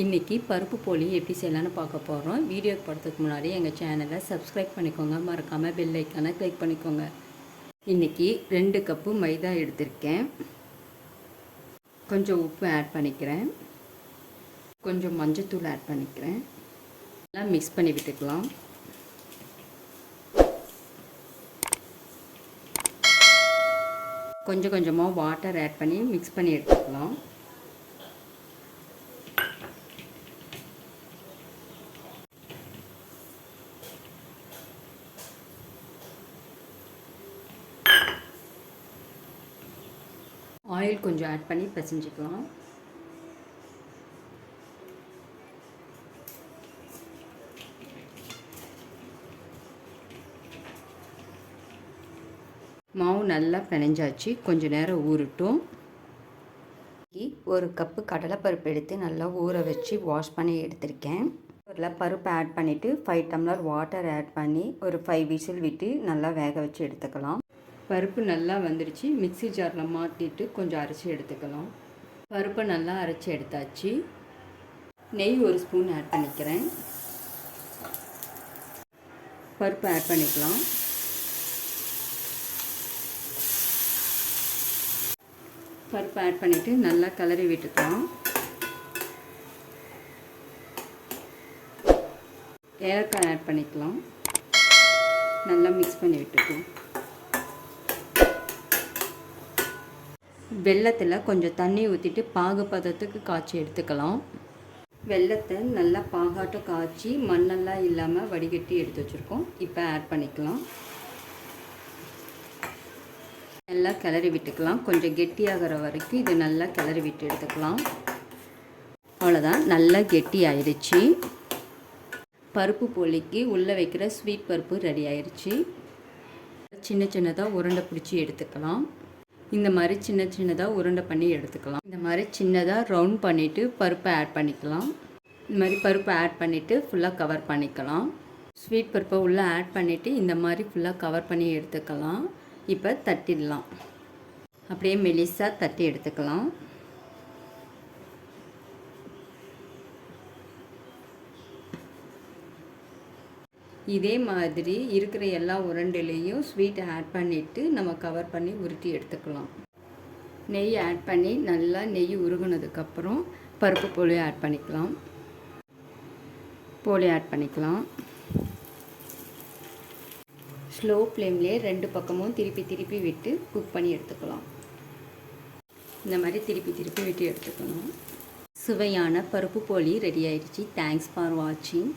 இன்றைக்கி பருப்பு போலி எப்படி செய்யலான்னு பார்க்க போகிறோம் வீடியோ போகிறதுக்கு முன்னாடி எங்கள் சேனலை சப்ஸ்கிரைப் பண்ணிக்கோங்க. மறக்காமல் பெல் ஐக்கானை கிளிக் பண்ணிக்கோங்க. இன்றைக்கி ரெண்டு கப்பு மைதா எடுத்திருக்கேன். கொஞ்சம் உப்பு ஆட் பண்ணிக்கிறேன். கொஞ்சம் மஞ்சத்தூள் ஆட் பண்ணிக்கிறேன். எல்லாம் மிக்ஸ் பண்ணி விட்டுக்கலாம். கொஞ்சம் கொஞ்சமாக வாட்டர் ஆட் பண்ணி மிக்ஸ் பண்ணி எடுத்துக்கலாம். ஆயில் கொஞ்சம் ஆட் பண்ணி பிசைஞ்சிக்கலாம். மாவு நல்லா பிணைஞ்சாச்சு. கொஞ்சம் நேரம் ஊறட்டும். ஒரு கப்பு கடலைப்பருப்பு எடுத்து நல்லா ஊற வச்சு வாஷ் பண்ணி எடுத்திருக்கேன். அதில் பருப்பு ஆட் பண்ணிவிட்டு ஃபைவ் டம்ளர் வாட்டர் ஆட் பண்ணி ஒரு ஃபைவ் விசில் விட்டு நல்லா வேக வச்சு எடுத்துக்கலாம். பருப்பு நல்லா வந்துடுச்சு மிக்ஸி ஜாரில் மாற்றிட்டு கொஞ்சம் அரைச்சி எடுத்துக்கலாம். பருப்பை நல்லா அரைச்சி எடுத்தாச்சு. நெய் ஒரு ஸ்பூன் ஆட் பண்ணிக்கிறேன். பருப்பு ஆட் பண்ணிக்கலாம். பருப்பு ஆட் பண்ணிவிட்டு நல்லா கலரி விட்டுக்கலாம். ஏலக்காய் ஆட் பண்ணிக்கலாம். நல்லா மிக்ஸ் பண்ணி விட்டுக்கலாம். வெள்ளத்தில் கொஞ்சம் தண்ணி ஊற்றிட்டு பாகு பதத்துக்கு காய்ச்சி எடுத்துக்கலாம். வெள்ளத்தை நல்லா பாகாட்டம் காய்ச்சி மண்ணெல்லாம் இல்லாமல் வடிகட்டி எடுத்து வச்சுருக்கோம். இப்போ ஆட் பண்ணிக்கலாம். நல்லா கிளறி விட்டுக்கலாம். கொஞ்சம் கெட்டியாகிற வரைக்கும் இது நல்லா கிளறி விட்டு எடுத்துக்கலாம். அவ்வளோதான் நல்லா கெட்டி ஆயிடுச்சு பருப்பு போலிக்கு உள்ளே வைக்கிற ஸ்வீட் பருப்பு ரெடி ஆயிடுச்சு சின்ன சின்னதாக உருண்டை பிடிச்சி எடுத்துக்கலாம். இந்த மாதிரி சின்ன சின்னதாக உருண்டை பண்ணி எடுத்துக்கலாம். இந்த மாதிரி சின்னதாக ரவுண்ட் பண்ணிவிட்டு பருப்பை ஆட் பண்ணிக்கலாம். இந்த மாதிரி பருப்பை ஆட் பண்ணிவிட்டு ஃபுல்லாக கவர் பண்ணிக்கலாம். ஸ்வீட் பருப்பை உள்ளே ஆட் பண்ணிவிட்டு இந்த மாதிரி ஃபுல்லாக கவர் பண்ணி எடுத்துக்கலாம். இப்போ தட்டிடலாம். அப்படியே மெலிசாக தட்டி எடுத்துக்கலாம். இதே மாதிரி இருக்கிற எல்லா உருண்டையிலையும் ஸ்வீட்டை ஆட் பண்ணிவிட்டு நம்ம கவர் பண்ணி உருட்டி எடுத்துக்கலாம். நெய் ஆட் பண்ணி நல்லா நெய் உருகுனதுக்கப்புறம் பருப்பு போலி ஆட் பண்ணிக்கலாம். போலி ஆட் பண்ணிக்கலாம். ஸ்லோ ஃப்ளேம்லேயே ரெண்டு பக்கமும் திருப்பி திருப்பி விட்டு குக் பண்ணி எடுத்துக்கலாம். இந்த மாதிரி திருப்பி திருப்பி விட்டு எடுத்துக்கணும். சுவையான பருப்பு போலி ரெடி ஆயிடுச்சு. தேங்க்ஸ் ஃபார் வாட்சிங்